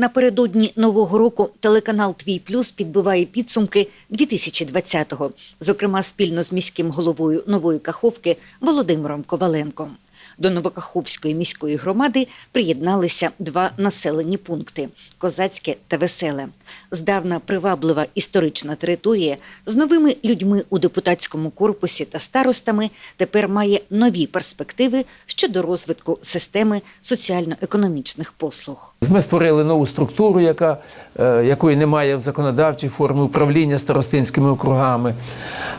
Напередодні нового року телеканал Твій Плюс підбиває підсумки 2020-го, зокрема спільно з міським головою Нової Каховки Володимиром Коваленком. До Новокаховської міської громади приєдналися два населені пункти Козацьке та Веселе. Здавна приваблива історична територія з новими людьми у депутатському корпусі та старостами тепер має нові перспективи щодо розвитку системи соціально-економічних послуг. Ми створили нову структуру, яка, е, якої немає в законодавчій формі управління старостинськими округами.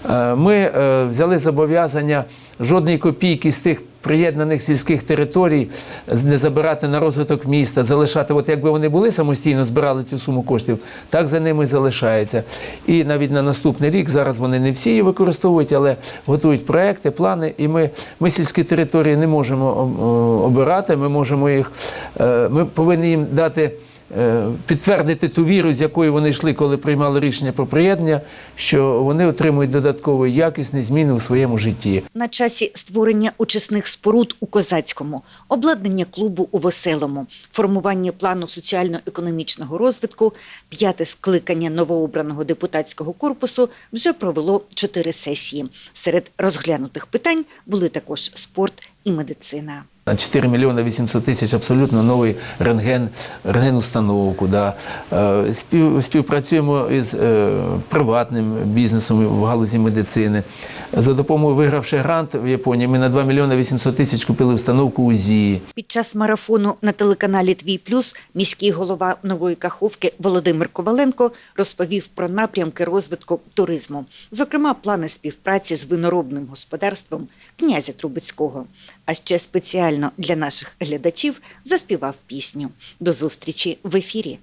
Е, Ми е, взяли зобов'язання жодної копійки з тих приєднаних сільських територій не забирати на розвиток міста, залишати, от якби вони були самостійно, збирали цю суму коштів, так за ними залишається. І навіть на наступний рік зараз вони не всі її використовують, але готують проекти, плани. І ми, ми сільські території не можемо о, обирати. Ми можемо їх, е, ми повинні їм дати. Е, Підтвердити ту віру, з якою вони йшли, коли приймали рішення про приєднання, що вони отримують додаткові якісні зміни у своєму житті. На часі створення очисних споруд у Козацькому, обладнання клубу у Веселому, формування плану соціально-економічного розвитку, п'яте скликання новообраного депутатського корпусу вже провело чотири сесії. Серед розглянутих питань були також спорт і медицина. На 4 мільйони 800 тисяч абсолютно новий рентген, рентген-установку. Да. Е, Спів, співпрацюємо із е, приватним бізнесом в галузі медицини. За допомогою вигравши грант в Японії, ми на 2 мільйони 800 тисяч купили установку УЗІ. Під час марафону на телеканалі Твій Плюс міський голова Нової Каховки Володимир Коваленко розповів про напрямки розвитку туризму, зокрема, плани співпраці з виноробним господарством князя Трубецького. А ще спеціально для наших глядачів заспівав пісню. До зустрічі в ефірі.